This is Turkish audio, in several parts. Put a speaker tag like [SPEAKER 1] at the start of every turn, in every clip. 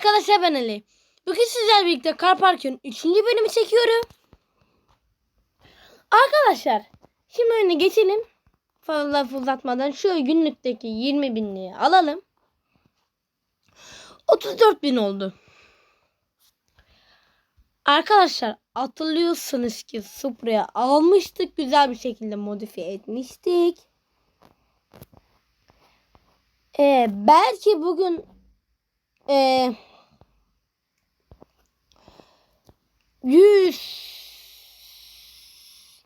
[SPEAKER 1] Arkadaşlar ben Ali. Bugün sizlerle birlikte Car Park'ın 3. bölümü çekiyorum. Arkadaşlar şimdi oyuna geçelim. Fazla uzatmadan şu günlükteki 20 binliği alalım. 34 bin oldu. Arkadaşlar hatırlıyorsunuz ki Supra'ya almıştık. Güzel bir şekilde modifiye etmiştik. Ee, belki bugün ee, 100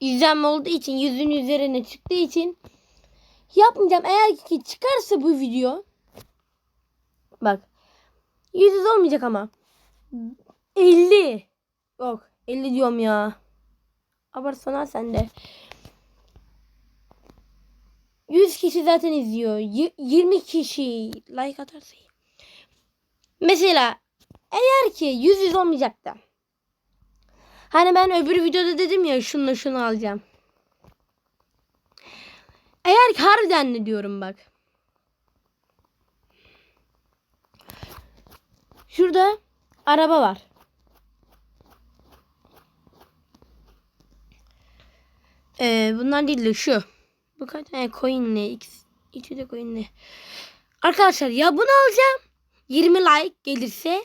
[SPEAKER 1] izlenme olduğu için yüzün üzerine çıktığı için yapmayacağım. Eğer ki çıkarsa bu video bak 100 olmayacak ama 50 yok 50 diyorum ya abartsana sen de 100 kişi zaten izliyor. Y- 20 kişi like atarsa. Mesela eğer ki 100 yüz olmayacak da. Hani ben öbür videoda dedim ya şunla şunu alacağım. Eğer harbiden ne diyorum bak. Şurada araba var. Ee, bunlar değil de şu. Bu kaç tane coin ne? İçi de coin ne? Arkadaşlar ya bunu alacağım. 20 like gelirse.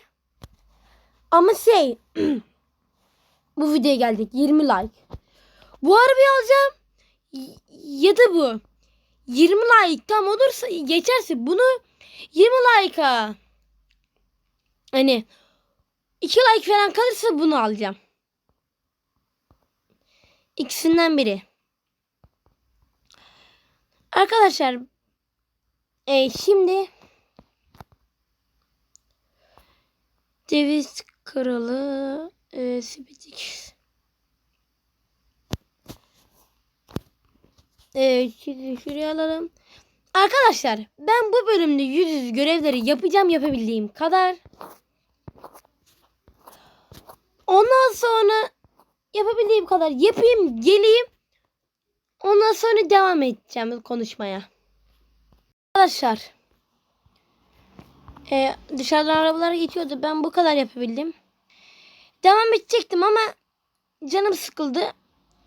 [SPEAKER 1] Ama şey bu videoya geldik 20 like. Bu arabayı alacağım. Ya da bu. 20 like tam olursa geçerse bunu 20 like'a hani 2 like falan kalırsa bunu alacağım. İkisinden biri. Arkadaşlar e, şimdi Ceviz kralı e, Spitix e, şimdi şuraya alalım. Arkadaşlar ben bu bölümde yüz yüz görevleri yapacağım yapabildiğim kadar. Ondan sonra yapabildiğim kadar yapayım geleyim. Ondan sonra devam edeceğim konuşmaya. Arkadaşlar. E, dışarıdan arabalar geçiyordu. Ben bu kadar yapabildim. Devam edecektim ama canım sıkıldı.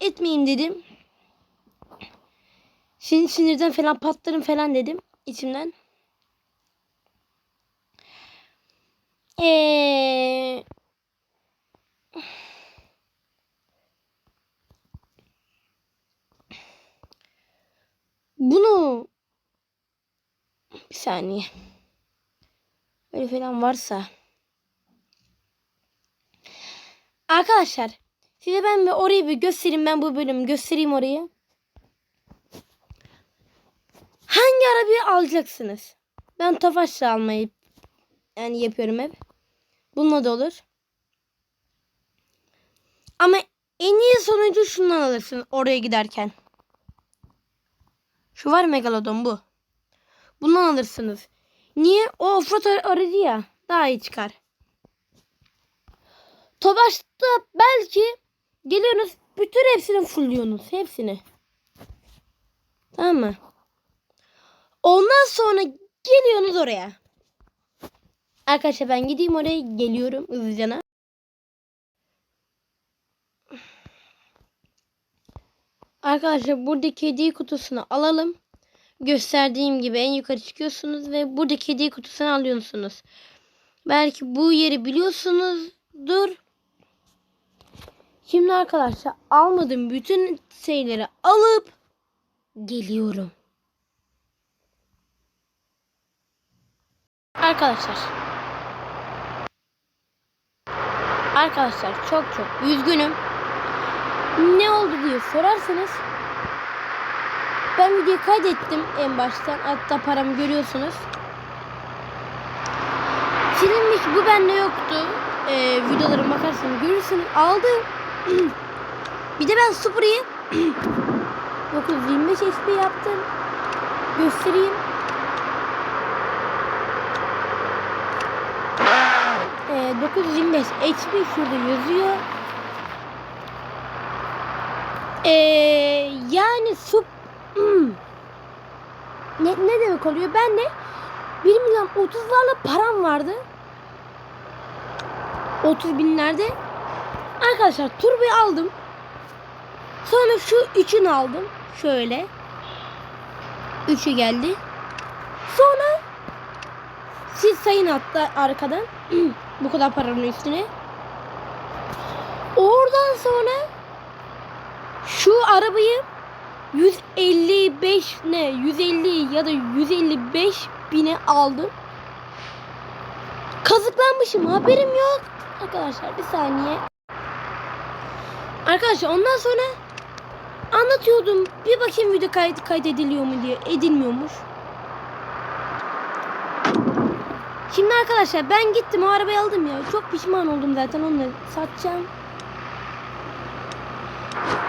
[SPEAKER 1] Etmeyeyim dedim. Şimdi sinirden falan patlarım falan dedim içimden. Eee Bunu bir saniye. Öyle falan varsa. Arkadaşlar size ben bir orayı bir göstereyim. Ben bu bölümü göstereyim orayı. Hangi arabayı alacaksınız? Ben Tofaş'la almayı yani yapıyorum hep. Bununla da olur. Ama en iyi sonucu şundan alırsın oraya giderken. Şu var Megalodon bu. Bundan alırsınız. Niye? O offroad ar- aracı ya. Daha iyi çıkar. Tobaş'ta belki geliyorsunuz bütün hepsini fullüyorsunuz. Hepsini. Tamam mı? Ondan sonra geliyorsunuz oraya. Arkadaşlar ben gideyim oraya geliyorum hızlıcana. Arkadaşlar buradaki hediye kutusunu alalım. Gösterdiğim gibi en yukarı çıkıyorsunuz ve buradaki hediye kutusunu alıyorsunuz. Belki bu yeri biliyorsunuzdur. Şimdi arkadaşlar almadığım bütün şeyleri alıp geliyorum. Arkadaşlar. Arkadaşlar çok çok üzgünüm. Ne oldu diye sorarsanız ben videoyu kaydettim en baştan. Hatta paramı görüyorsunuz. Silinmiş bu bende yoktu. Ee, videolarıma bakarsanız görürsünüz. Aldım. bir de ben Supra'yı 925 SP yaptım. Göstereyim. Ee, 925 HP şurada yazıyor. Ee, yani sup ne, ne demek oluyor? Ben de 1 milyon 30'larla param vardı. 30 binlerde. Arkadaşlar turboyu aldım. Sonra şu üçünü aldım. Şöyle. Üçü geldi. Sonra siz sayın hatta arkadan. Bu kadar paranın üstüne. Oradan sonra şu arabayı 155 ne 150 ya da 155 bine aldım. Kazıklanmışım haberim yok. Arkadaşlar bir saniye. Arkadaşlar ondan sonra anlatıyordum. Bir bakayım video kayıt kaydediliyor mu diye. Edilmiyormuş. Şimdi arkadaşlar ben gittim o arabayı aldım ya. Çok pişman oldum zaten onu satacağım.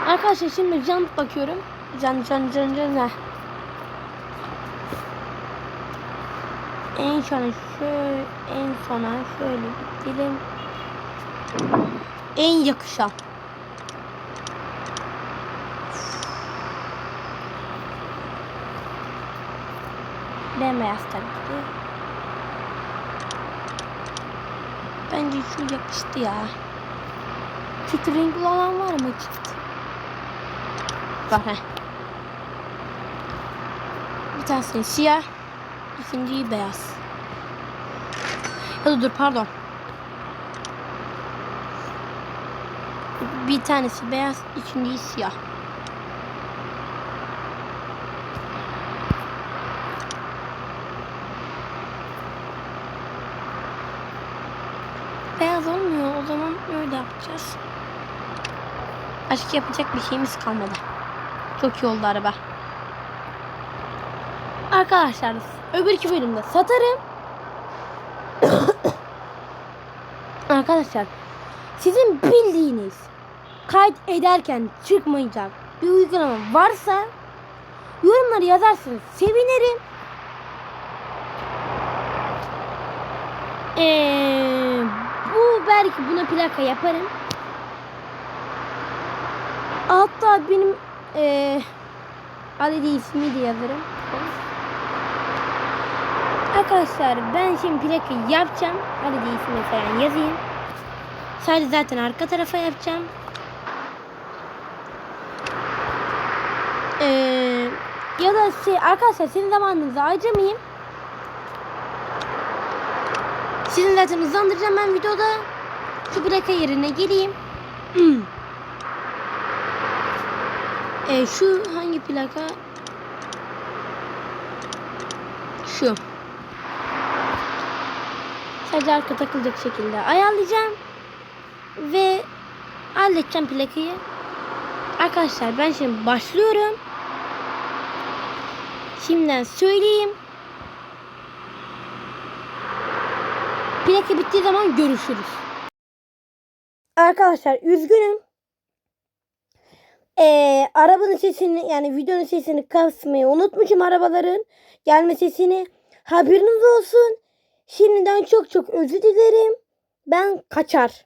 [SPEAKER 1] Arkadaşlar şimdi jant bakıyorum. Can can can can. heh. En sona şöyle en sona şöyle gidelim. En yakışan. Bembeyaz tabii ki. Bence şu yakıştı ya. Çift renkli olan var mı çift? Var he. Bir tanesi siyah. ikinciyi beyaz. Ya da dur pardon. Bir tanesi beyaz, ikinciyi siyah. Beyaz olmuyor. O zaman öyle yapacağız. Başka yapacak bir şeyimiz kalmadı. Çok iyi oldu araba. Arkadaşlar öbürki bölümde satarım. Arkadaşlar sizin bildiğiniz kayıt ederken çıkmayacak bir uygulama varsa yorumları yazarsınız. Sevinirim. Ee, bu belki buna plaka yaparım. Hatta benim ee, Ali değil ismi de yazarım. Arkadaşlar ben şimdi plakayı yapacağım. Ali değil ismi falan yazayım. Sadece zaten arka tarafa yapacağım. Ee, ya da şey, arkadaşlar sizin zamanınızı harcamayayım. Sizin zaten hızlandıracağım ben videoda. Plaka yerine geleyim. E, şu hangi plaka? Şu. Sadece arka takılacak şekilde ayarlayacağım. Ve halledeceğim plakayı. Arkadaşlar ben şimdi başlıyorum. Şimdiden söyleyeyim. Plaka bittiği zaman görüşürüz. Arkadaşlar üzgünüm. Ee, arabanın sesini yani videonun sesini kasmayı unutmuşum arabaların gelme sesini. Haberiniz olsun. Şimdiden çok çok özür dilerim. Ben kaçar.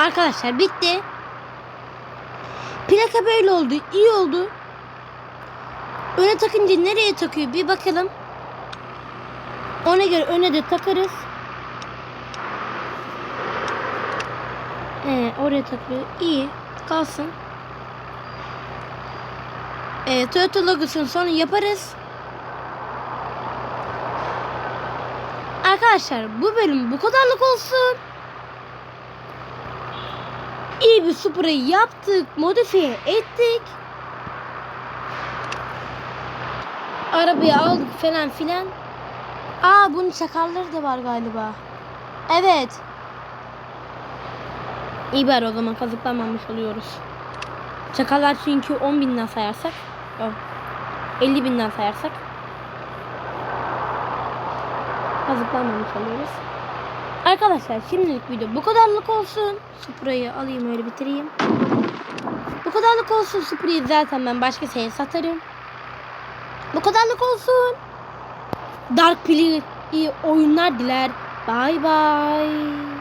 [SPEAKER 1] Arkadaşlar bitti. Plaka böyle oldu. İyi oldu. Öne takınca nereye takıyor bir bakalım. Ona göre öne de takarız. Ee, oraya takıyor. İyi. Kalsın. Ee, Toyota logosunu sonra yaparız. Arkadaşlar bu bölüm bu kadarlık olsun. İyi bir Supra'yı yaptık, modifiye ettik. Arabayı aldık falan filan. Aa bunun çakalları da var galiba. Evet. İyi bari o zaman kazıklanmamış oluyoruz. Çakallar çünkü 10 binden sayarsak. Yok. 50 binden sayarsak. Kazıklanmamış oluyoruz. Arkadaşlar şimdilik video bu kadarlık olsun. Supra'yı alayım öyle bitireyim. Bu kadarlık olsun. Supra'yı zaten ben başka şeye satarım. Bu kadarlık olsun. Dark Player iyi oyunlar diler. Bye bye.